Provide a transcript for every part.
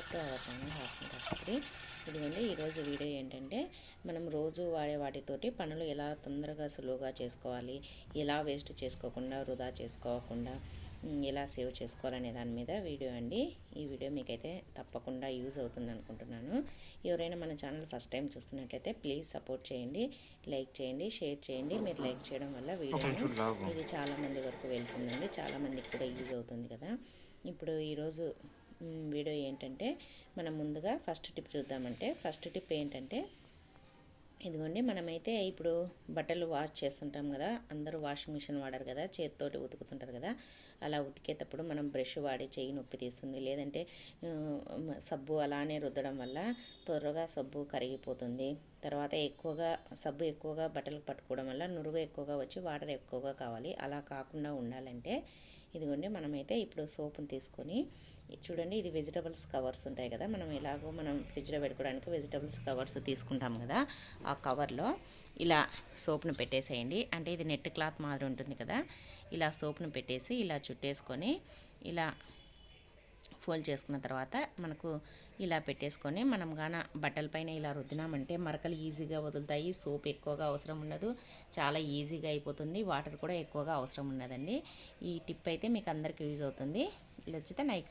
Back to our channel hospital చెప్పి ఇదిగోండి ఈరోజు వీడియో ఏంటంటే మనం రోజు వాడే వాటితోటి పనులు ఎలా తొందరగా సులువుగా చేసుకోవాలి ఎలా వేస్ట్ చేసుకోకుండా వృధా చేసుకోకుండా ఎలా సేవ్ చేసుకోవాలనే దాని మీద వీడియో అండి. ఈ వీడియో మీకైతే తప్పకుండా యూజ్ అవుతుంది అనుకుంటున్నాను. ఎవరైనా మన ఛానల్ ఫస్ట్ టైం చూస్తున్నట్లయితే ప్లీజ్ సపోర్ట్ చేయండి లైక్ చేయండి షేర్ చేయండి. మీరు లైక్ చేయడం వల్ల వీడియో ఇది చాలా మంది వరకు వెళ్తుందండి. చాలా మందికి కూడా యూజ్ అవుతుంది కదా. ఇప్పుడు ఈరోజు వీడియో ఏంటంటే మనం ముందుగా ఫస్ట్ టిప్ చూద్దామంటే ఫస్ట్ టిప్ ఏంటంటే ఇదిగోండి మనమైతే ఇప్పుడు బట్టలు వాష్ చేస్తుంటాం కదా అందరూ వాషింగ్ మిషన్ వాడరు కదా చేతితోటి ఉతుకుతుంటారు కదా అలా ఉతికేటప్పుడు మనం బ్రష్ వాడి చెయ్యి నొప్పి తీస్తుంది లేదంటే సబ్బు అలానే రుద్దడం వల్ల త్వరగా సబ్బు కరిగిపోతుంది. తర్వాత ఎక్కువగా సబ్బు ఎక్కువగా బట్టలు పట్టుకోవడం వల్ల నురుగు ఎక్కువగా వచ్చి వాటర్ ఎక్కువగా కావాలి. అలా కాకుండా ఉండాలంటే ఇదిగోండి మనమైతే ఇప్పుడు సోప్ని తీసుకొని చూడండి ఇది వెజిటబుల్స్ కవర్స్ ఉంటాయి కదా మనం ఎలాగో మనం ఫ్రిడ్జ్లో పెట్టుకోవడానికి వెజిటబుల్స్ కవర్స్ తీసుకుంటాం కదా ఆ కవర్లో ఇలా సోప్ను పెట్టేసేయండి. అంటే ఇది నెట్ క్లాత్ మాదిరి ఉంటుంది కదా ఇలా సోప్ను పెట్టేసి ఇలా చుట్టేసుకొని ఇలా ఫోల్డ్ చేసుకున్న తర్వాత మనకు ఇలా పెట్టేసుకొని మనం గాన బట్టలపైన ఇలా రుద్దినామంటే మరకలు ఈజీగా వదులుతాయి సోప్ ఎక్కువగా అవసరం ఉండదు చాలా ఈజీగా అయిపోతుంది వాటర్ కూడా ఎక్కువగా అవసరం ఉండదండి. ఈ టిప్ అయితే మీకు అందరికీ యూజ్ అవుతుంది. నచ్చితే నైక్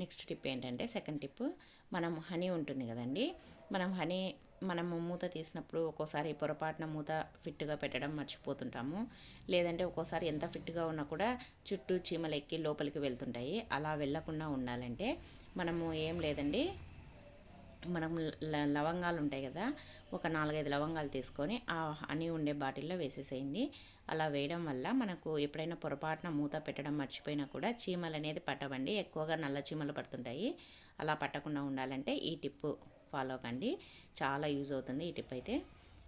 నెక్స్ట్ టిప్ ఏంటంటే సెకండ్ టిప్ మనం హనీ ఉంటుంది కదండి మనం హనీ మనము మూత తీసినప్పుడు ఒక్కోసారి పొరపాటున మూత ఫిట్గా పెట్టడం మర్చిపోతుంటాము. లేదంటే ఒక్కోసారి ఎంత ఫిట్గా ఉన్నా కూడా చుట్టూ చీమలు ఎక్కి లోపలికి వెళ్తుంటాయి. అలా వెళ్ళకుండా ఉండాలంటే మనము ఏం లేదండి మనం ల- లవంగాలు ఉంటాయి కదా ఒక నాలుగైదు లవంగాలు తీసుకొని ఆ హనీ ఉండే బాటిల్లో వేసేసేయండి. అలా వేయడం వల్ల మనకు ఎప్పుడైనా పొరపాటున మూత పెట్టడం మర్చిపోయినా కూడా చీమలు అనేది పట్టవండి. ఎక్కువగా నల్ల చీమలు పడుతుంటాయి. అలా పట్టకుండా ఉండాలంటే ఈ టిప్పు. ఫాలో కండి. చాలా యూజ్ అవుతుంది ఈ టిప్ అయితే.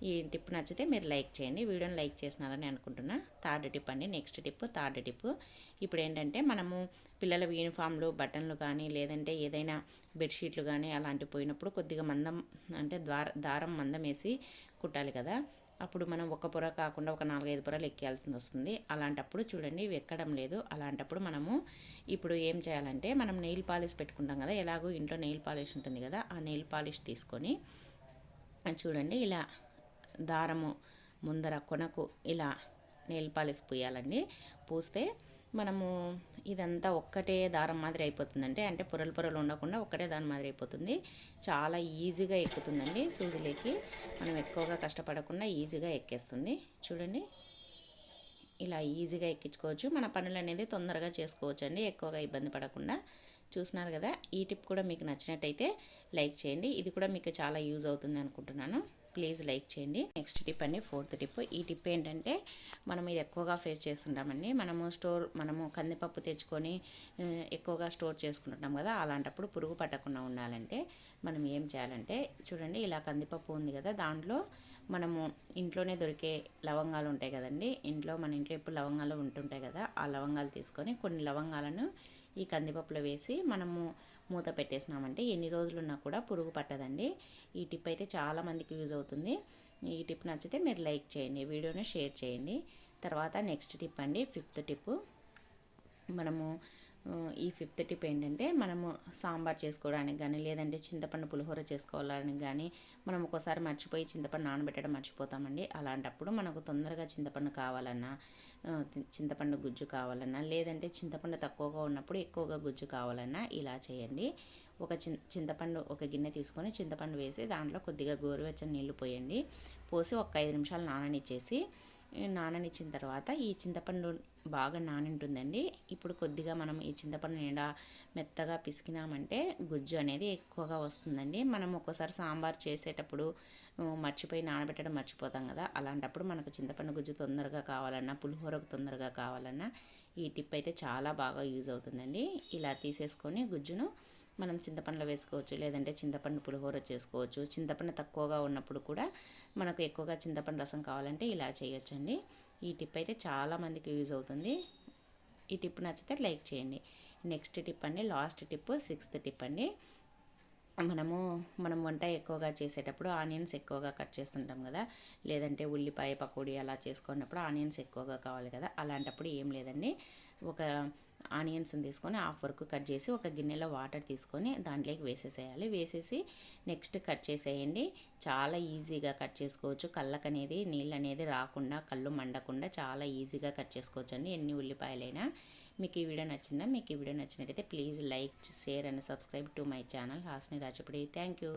ఈ టిప్ నచ్చితే మీరు లైక్ చేయండి. వీడియోని లైక్ చేసినారని అనుకుంటున్నా. థర్డ్ టిప్ అండి. Next tip third tip. ఇప్పుడు ఏంటంటే మనము పిల్లల యూనిఫామ్లు బటన్లు కానీ లేదంటే ఏదైనా బెడ్షీట్లు కానీ అలాంటివి పోయినప్పుడు కొద్దిగా మందం అంటే ద్వార దారం మందం వేసి కుట్టాలి కదా. అప్పుడు మనం ఒక పొర కాకుండా ఒక నాలుగైదు పొరలు ఎక్కేయాల్సి వస్తుంది. అలాంటప్పుడు చూడండి ఇవి ఎక్కడం లేదు. అలాంటప్పుడు మనము ఇప్పుడు ఏం చేయాలంటే మనం నెయిల్ పాలిష్ పెట్టుకుంటాం కదా. ఎలాగో ఇంట్లో నెయిల్ పాలిష్ ఉంటుంది కదా. ఆ నెయిల్ పాలిష్ తీసుకొని చూడండి ఇలా దారము ముందర కొనకు ఇలా నెయిల్ పాలిష్ పూయాలండి. పూస్తే మనము ఇదంతా ఒక్కటే దారం మాదిరి అయిపోతుందంటే అంటే పొరలు పొరలు ఉండకుండా ఒక్కటే దాని మాదిరి అయిపోతుంది. చాలా ఈజీగా ఎక్కుతుందండి. సూదిలోకి మనం ఎక్కువగా కష్టపడకుండా ఈజీగా ఎక్కేస్తుంది. చూడండి. ఇలా ఈజీగా ఎక్కించుకోవచ్చు. మన పనులు అనేది తొందరగా చేసుకోవచ్చు అండి ఎక్కువగా ఇబ్బంది పడకుండా. చూసినారు కదా ఈ టిప్ కూడా మీకు నచ్చినట్టయితే లైక్ చేయండి. ఇది కూడా మీకు చాలా యూజ్ అవుతుంది అనుకుంటున్నాను. ప్లీజ్ లైక్ చేయండి. నెక్స్ట్ టిప్ అండి ఫోర్త్ టిప్. ఈ టిప్ ఏంటంటే మనం ఇది ఎక్కువగా ఫేస్ చేస్తుంటామండి. మనము స్టోర్ మనము కందిపప్పు తెచ్చుకొని ఎక్కువగా స్టోర్ చేసుకుంటున్నాం కదా అలాంటప్పుడు పురుగు పట్టకుండా ఉండాలంటే మనం ఏం చేయాలంటే చూడండి ఇలా కందిపప్పు ఉంది కదా దాంట్లో మనము ఇంట్లోనే దొరికే లవంగాలు ఉంటాయి కదండి. ఇంట్లో మన ఇంట్లో ఎప్పుడు లవంగాలు ఉంటుంటాయి కదా ఆ లవంగాలు తీసుకొని కొన్ని లవంగాలను ఈ కందిపప్పులో వేసి మనము మూత పెట్టేసినామంటే ఎన్ని రోజులు ఉన్నా కూడా పురుగు పట్టదండి. ఈ టిప్ అయితే చాలామందికి యూజ్ అవుతుంది. ఈ టిప్ నచ్చితే మీరు లైక్ చేయండి వీడియోని షేర్ చేయండి. తర్వాత నెక్స్ట్ టిప్ అండి ఫిఫ్త్ టిప్. మనము ఈ ఫిఫ్త్ టిప్ ఏంటంటే మనము సాంబార్ చేసుకోవడానికి కానీ లేదంటే చింతపండు పులిహోర చేసుకోవడానికి కానీ మనం ఒక్కోసారి మర్చిపోయి చింతపండు నానబెట్టడం మర్చిపోతామండి. అలాంటప్పుడు మనకు తొందరగా చింతపండు కావాలన్నా చింతపండు గుజ్జు కావాలన్నా లేదంటే చింతపండు తక్కువగా ఉన్నప్పుడు ఎక్కువగా గుజ్జు కావాలన్నా ఇలా చేయండి. ఒక చిన్ చింతపండు ఒక గిన్నె తీసుకొని చింతపండు వేసి దాంట్లో కొద్దిగా గోరువెచ్చని నీళ్ళు పోయండి. పోసి ఒక ఐదు నిమిషాలు నాననిచ్చేసి నాననిచ్చిన తర్వాత ఈ చింతపండు బాగా నానింటుందండి. ఇప్పుడు కొద్దిగా మనం ఈ చింతపండు నిండా మెత్తగా పిసికినామంటే గుజ్జు అనేది ఎక్కువగా వస్తుందండి. మనం ఒక్కోసారి సాంబార్ చేసేటప్పుడు మర్చిపోయి నానబెట్టడం మర్చిపోతాం కదా. అలాంటప్పుడు మనకు చింతపండు గుజ్జు తొందరగా కావాలన్నా పులిహోరకు తొందరగా కావాలన్నా ఈ టిప్ అయితే చాలా బాగా యూజ్ అవుతుందండి. ఇలా తీసేసుకొని గుజ్జును మనం చింతపండులో వేసుకోవచ్చు. లేదంటే చింతపండు పులిహోర చేసుకోవచ్చు. చింతపండు తక్కువగా ఉన్నప్పుడు కూడా మనకు ఎక్కువగా చింతపండు రసం కావాలంటే ఇలా చేయొచ్చండి. ఈ టిప్ అయితే చాలామందికి యూజ్ అవుతుంది. ఈ టిప్ నచ్చితే లైక్ చేయండి. నెక్స్ట్ టిప్ అండి లాస్ట్ టిప్ సిక్స్త్ టిప్ అండి. మనము మనం వంట ఎక్కువగా చేసేటప్పుడు ఆనియన్స్ ఎక్కువగా కట్ చేస్తుంటాం కదా. లేదంటే ఉల్లిపాయ పకోడీ అలా చేసుకున్నప్పుడు ఆనియన్స్ ఎక్కువగా కావాలి కదా. అలాంటప్పుడు ఏం లేదండి. ఒక ఆనియన్స్ని తీసుకొని హాఫ్ వరకు కట్ చేసి ఒక గిన్నెలో వాటర్ తీసుకొని దాంట్లోకి వేసేసేయాలి. వేసేసి నెక్స్ట్ కట్ చేసేయండి. చాలా ఈజీగా కట్ చేసుకోవచ్చు. కళ్ళకు అనేది నీళ్ళు అనేది రాకుండా కళ్ళు మండకుండా చాలా ఈజీగా కట్ చేసుకోవచ్చు అండి ఎన్ని ఉల్లిపాయలైనా మీకు ఈ వీడియో నచ్చిందా? మీకు ఈ వీడియో నచ్చినట్టయితే please like share and subscribe to my channel Hasni రాచపడి థ్యాంక్ యూ.